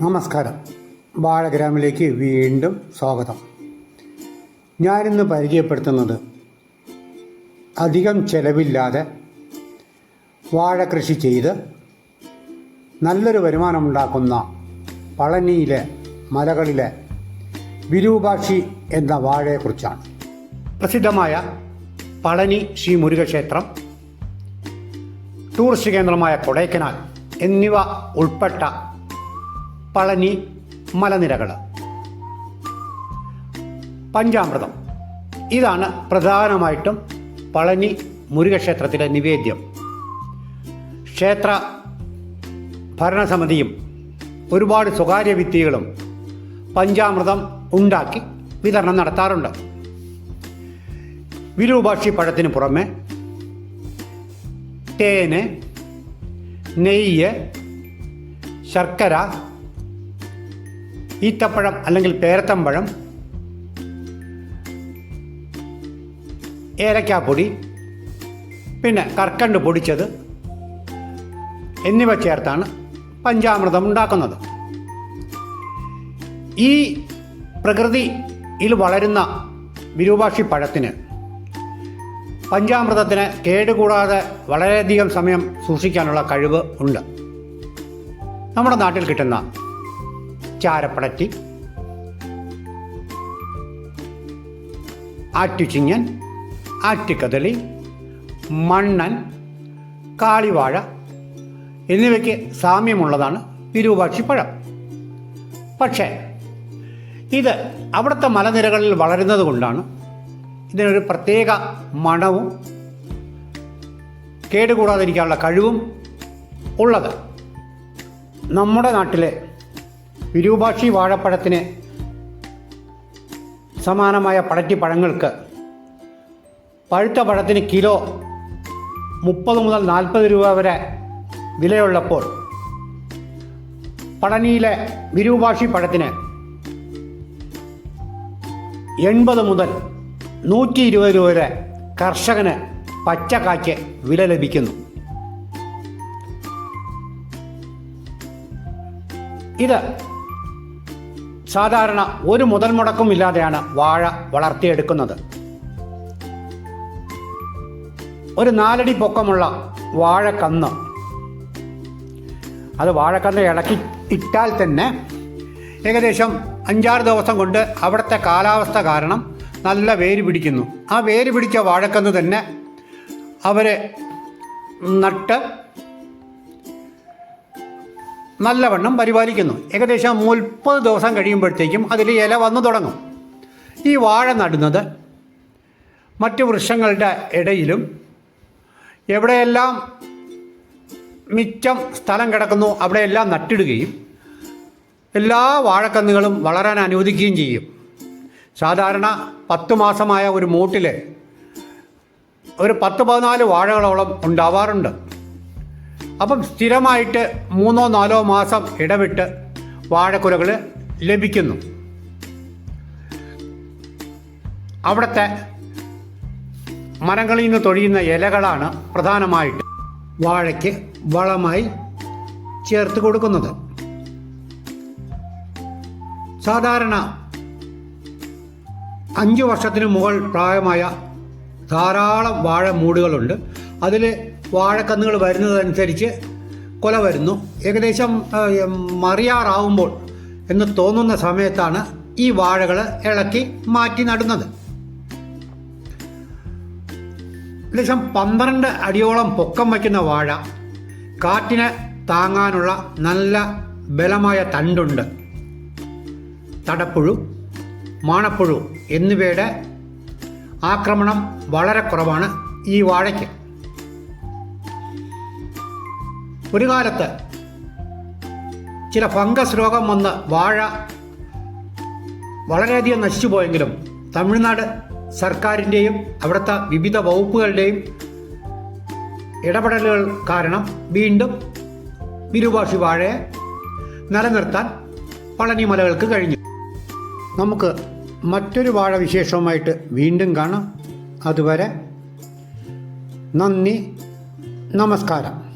നമസ്കാരം. വാഴഗ്രാമിലേക്ക് വീണ്ടും സ്വാഗതം. ഞാനിന്ന് പരിചയപ്പെടുത്തുന്നത് അധികം ചെലവില്ലാതെ വാഴ കൃഷി ചെയ്ത് നല്ലൊരു വരുമാനമുണ്ടാക്കുന്ന പളനിയിലെ മലകളിലെ വിരൂപാക്ഷി എന്ന വാഴയെക്കുറിച്ചാണ്. പ്രസിദ്ധമായ പളനി ശ്രീ മുരുകക്ഷേത്രം ടൂറിസ്റ്റ് കേന്ദ്രമായ കൊടൈക്കനാൽ എന്നിവ ഉൾപ്പെട്ട പളനി മലനിരകൾ പഞ്ചാമൃതം. ഇതാണ് പ്രധാനമായിട്ടും പളനി മുരുകക്ഷേത്രത്തിലെ നിവേദ്യം. ക്ഷേത്ര ഭരണസമിതിയും ഒരുപാട് സ്വകാര്യ വിത്തികളും പഞ്ചാമൃതം ഉണ്ടാക്കി വിതരണം നടത്താറുണ്ട്. വിരൂപാക്ഷി പഴത്തിന് പുറമെ തേന് നെയ്യ് ശർക്കര ഈത്തപ്പഴം അല്ലെങ്കിൽ പേരത്തമ്പഴം ഏലക്കാപ്പൊടി പിന്നെ കർക്കണ്ട് പൊടിച്ചത് എന്നിവ ചേർത്താണ് പഞ്ചാമൃതം ഉണ്ടാക്കുന്നത്. ഈ പ്രകൃതിയിൽ വളരുന്ന വിരൂപാക്ഷി പഴത്തിന് പഞ്ചാമൃതത്തിന് കേടുകൂടാതെ വളരെയധികം സമയം സൂക്ഷിക്കാനുള്ള കഴിവ് ഉണ്ട്. നമ്മുടെ നാട്ടിൽ കിട്ടുന്ന ചാരപ്പടറ്റി ആറ്റുചിങ്ങൻ ആറ്റുകദളി മണ്ണൻ കാളിവാഴ എന്നിവയ്ക്ക് സാമ്യമുള്ളതാണ് വിരൂപാക്ഷി പഴം. പക്ഷേ ഇത് അവിടുത്തെ മലനിരകളിൽ വളരുന്നത് കൊണ്ടാണ് ഇതിനൊരു പ്രത്യേക മണവും കേടുകൂടാതിരിക്കാനുള്ള കഴിവും ഉള്ളത്. നമ്മുടെ നാട്ടിലെ വിരൂപാക്ഷി വാഴപ്പഴത്തിന് സമാനമായ പടറ്റി പഴങ്ങൾക്ക് പഴുത്ത പഴത്തിന് കിലോ മുപ്പത് മുതൽ നാൽപ്പത് രൂപ വരെ വിലയുള്ളപ്പോൾ പടനിയിലെ വിരൂപാക്ഷി പഴത്തിന് എൺപത് മുതൽ നൂറ്റി ഇരുപത് രൂപ വരെ കർഷകന് പച്ചക്കായ്ക്ക് വില ലഭിക്കുന്നു. ഇത് സാധാരണ ഒരു മുതൽ മുടക്കും ഇല്ലാതെയാണ് വാഴ വളർത്തിയെടുക്കുന്നത്. ഒരു നാലടി പൊക്കമുള്ള വാഴക്കന്ന്. അത് വാഴക്കന്ന് ഇളക്കി ഇട്ടാൽ തന്നെ ഏകദേശം അഞ്ചാറ് ദിവസം കൊണ്ട് അവിടുത്തെ കാലാവസ്ഥ കാരണം നല്ല വേര് പിടിക്കുന്നു. ആ വേര് പിടിച്ച വാഴക്കന്ന് തന്നെ അവർ നട്ട് നല്ലവണ്ണം പരിപാലിക്കുന്നു. ഏകദേശം മുപ്പത് ദിവസം കഴിയുമ്പോഴത്തേക്കും അതിൽ ഇല വന്നു തുടങ്ങും. ഈ വാഴ നടുന്നത് മറ്റു വൃക്ഷങ്ങളുടെ ഇടയിലും എവിടെയെല്ലാം മിച്ചം സ്ഥലം കിടക്കുന്നു അവിടെയെല്ലാം നട്ടിടുകയും എല്ലാ വാഴക്കന്നുകളും വളരാൻ അനുവദിക്കുകയും ചെയ്യും. സാധാരണ പത്ത് മാസമായ ഒരു മൂട്ടിൽ ഒരു പത്ത് പതിനാല് വാഴകളോളം ഉണ്ടാവാറുണ്ട്. അപ്പം സ്ഥിരമായിട്ട് മൂന്നോ നാലോ മാസം ഇടവിട്ട് വാഴക്കുലകൾ ലഭിക്കുന്നു. അവിടുത്തെ മരങ്ങളിൽ നിന്ന് തൊഴിയുന്ന ഇലകളാണ് പ്രധാനമായിട്ട് വാഴയ്ക്ക് വളമായി ചേർത്ത് കൊടുക്കുന്നത്. സാധാരണ അഞ്ച് വർഷത്തിന് മുകൾ പ്രായമായ ധാരാളം വാഴ മൂടുകളുണ്ട് അതിൽ വാഴക്കന്നുകൾ വരുന്നതനുസരിച്ച് കൊല വരുന്നു. ഏകദേശം മറിയാറാവുമ്പോൾ എന്ന് തോന്നുന്ന സമയത്താണ് ഈ വാഴകൾ ഇളക്കി മാറ്റി നടുന്നത്. ഏകദേശം പന്ത്രണ്ട് അടിയോളം പൊക്കം വയ്ക്കുന്ന വാഴ കാറ്റിനെ താങ്ങാനുള്ള നല്ല ബലമായ തണ്ടുണ്ട്. തടപ്പുഴു മാണപ്പുഴു എന്നിവയുടെ ആക്രമണം വളരെ കുറവാണ് ഈ വാഴയ്ക്ക്. ഒരു കാലത്ത് ചില ഫംഗസ് രോഗം വന്ന് വാഴ വളരെയധികം നശിച്ചു പോയെങ്കിലും തമിഴ്നാട് സർക്കാരിന്റെയും അവിടുത്തെ വിവിധ വകുപ്പുകളുടെയും ഇടപെടലുകൾ കാരണം വീണ്ടും വിരുപാഷി വാഴയെ നിലനിർത്താൻ പളനി മലകൾക്ക് കഴിഞ്ഞു. നമുക്ക് മറ്റൊരു വാഴ വിശേഷവുമായിട്ട് വീണ്ടും കാണാം. അതുവരെ നന്ദി നമസ്കാരം.